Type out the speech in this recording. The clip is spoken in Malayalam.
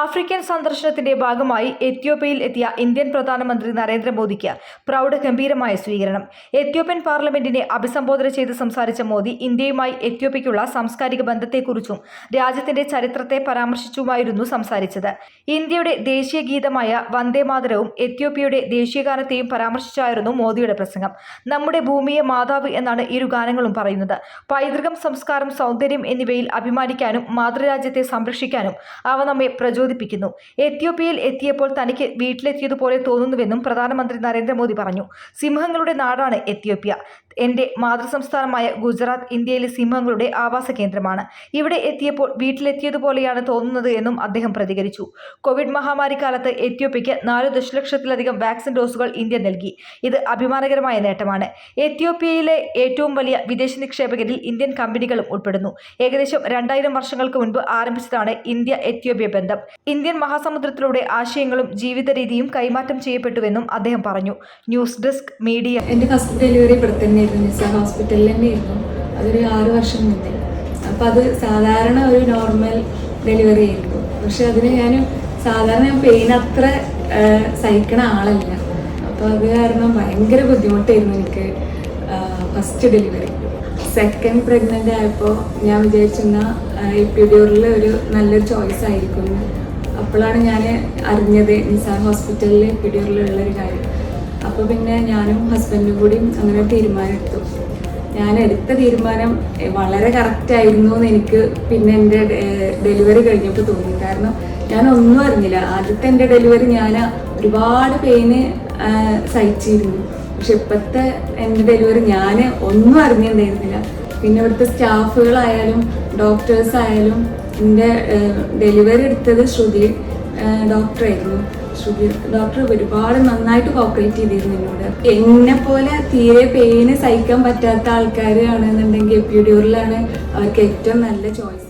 ആഫ്രിക്കൻ സന്ദർശനത്തിന്റെ ഭാഗമായി എത്യോപ്യയിൽ എത്തിയ ഇന്ത്യൻ പ്രധാനമന്ത്രി നരേന്ദ്രമോദിക്ക് പ്രൗഢഗംഭീരമായ സ്വീകരണം. എത്യോപ്യൻ പാർലമെന്റിനെ അഭിസംബോധന ചെയ്ത് സംസാരിച്ച മോദി ഇന്ത്യയുമായി എത്യോപ്യയ്ക്കുള്ള സാംസ്കാരിക ബന്ധത്തെക്കുറിച്ചും രാജ്യത്തിന്റെ ചരിത്രത്തെ പരാമർശിച്ചുമായിരുന്നു സംസാരിച്ചത്. ഇന്ത്യയുടെ ദേശീയ ഗീതമായ വന്ദേമാതരവും എത്യോപ്യയുടെ ദേശീയഗാനത്തെയും പരാമർശിച്ചായിരുന്നു മോദിയുടെ പ്രസംഗം. നമ്മുടെ ഭൂമിയെ മാതാവ് എന്നാണ് ഇരു ഗാനങ്ങളും പറയുന്നത്. പൈതൃകം സംസ്കാരം സൗന്ദര്യം എന്നിവയിൽ അഭിമാനിക്കാനും മാതൃരാജ്യത്തെ സംരക്ഷിക്കാനും അവ നമ്മെ പ്രചോദിപ്പിക്കുന്നു എത്യോപ്യയിൽ എത്തിയപ്പോൾ തനിക്ക് വീട്ടിലെത്തിയതുപോലെ തോന്നുന്നുവെന്നും പ്രധാനമന്ത്രി നരേന്ദ്രമോദി പറഞ്ഞു. സിംഹങ്ങളുടെ നാടാണ് എത്യോപ്യ. എന്റെ മാതൃസംസ്ഥാനമായ ഗുജറാത്ത് ഇന്ത്യയിലെ സിംഹങ്ങളുടെ ആവാസ കേന്ദ്രമാണ്. ഇവിടെ എത്തിയപ്പോൾ വീട്ടിലെത്തിയതുപോലെയാണ് തോന്നുന്നത് എന്നും അദ്ദേഹം പ്രതികരിച്ചു. കോവിഡ് മഹാമാരി കാലത്ത് എത്യോപ്യയ്ക്ക് നാല് ദശലക്ഷത്തിലധികം വാക്സിൻ ഡോസുകൾ ഇന്ത്യ നൽകി. ഇത് അഭിമാനകരമായ നേട്ടമാണ്. എത്യോപ്യയിലെ ഏറ്റവും വലിയ വിദേശ നിക്ഷേപകരിൽ ഇന്ത്യൻ കമ്പനികളും ഉൾപ്പെടുന്നു. ഏകദേശം രണ്ടായിരം വർഷങ്ങൾക്ക് മുൻപ് ആരംഭിച്ചതാണ് ഇന്ത്യ എത്യോപ്യ ബന്ധം. ഇന്ത്യൻ മഹാസമുദ്രത്തിലൂടെ ആശയങ്ങളും ജീവിത രീതിയും കൈമാറ്റം ചെയ്യപ്പെട്ടുവെന്നും അദ്ദേഹം പറഞ്ഞു. News desk media. എന്റെ ഫസ്റ്റ് ഡെലിവറി ഇവിടെ തന്നെയായിരുന്നു. നിസ ഹോസ്പിറ്റലിൽ തന്നെയായിരുന്നു. അതൊരു ആറ് വർഷം മുന്നേ. അപ്പം അത് സാധാരണ ഒരു നോർമൽ ഡെലിവറി ആയിരുന്നു. പക്ഷെ അതിന് ഞാൻ സാധാരണ ഞാൻ പെയിൻ അത്ര സഹിക്കണ ആളല്ല. അപ്പോൾ അത് കാരണം ഭയങ്കര ബുദ്ധിമുട്ടായിരുന്നു എനിക്ക് ഫസ്റ്റ് ഡെലിവറി. സെക്കൻഡ് പ്രഗ്നന്റ് ആയപ്പോൾ ഞാൻ വിചാരിച്ചിരുന്ന എപ്പിഡ്യൂറിൽ ഒരു നല്ലൊരു ചോയ്സ് ആയിരിക്കും. അപ്പോഴാണ് ഞാൻ അറിഞ്ഞത് നിസാർ ഹോസ്പിറ്റലിൽ എപ്പിഡ്യൂറിലുള്ളൊരു കാര്യം. അപ്പോൾ പിന്നെ ഞാനും ഹസ്ബൻഡും കൂടി അങ്ങനെ തീരുമാനമെടുത്തു ഞാൻ എടുത്ത തീരുമാനം വളരെ കറക്റ്റ് ആയിരുന്നു എന്ന് എനിക്ക് പിന്നെ എന്റെ ഡെലിവറി കഴിഞ്ഞപ്പോൾ തോന്നി. കാരണം ഞാൻ ഒന്നും അറിഞ്ഞില്ല. ആദ്യത്തെ എന്റെ ഡെലിവറി ഞാൻ ഒരുപാട് പെയിന് സഹിച്ചിരുന്നു പക്ഷെ ഇപ്പോഴത്തെ എന്റെ ഡെലിവറി ഞാൻ ഒന്നും അറിഞ്ഞിട്ടുണ്ടായിരുന്നില്ല. പിന്നെ ഇവിടുത്തെ സ്റ്റാഫുകളായാലും ഡോക്ടേഴ്സ് ആയാലും എന്റെ ഡെലിവറി എടുത്തത് ശ്രുതി ഡോക്ടറായിരുന്നു ശ്രുതി ഡോക്ടർ ഒരുപാട് നന്നായിട്ട് കോപ്പറേറ്റ് ചെയ്തിരുന്നു എന്നോട്. എന്നെ പോലെ തീരെ പെയിന് സഹിക്കാൻ പറ്റാത്ത ആൾക്കാരാണെന്നുണ്ടെങ്കിൽ എപ്പിഡ്യൂറിലാണ് അവർക്ക് ഏറ്റവും നല്ല ചോയ്സ്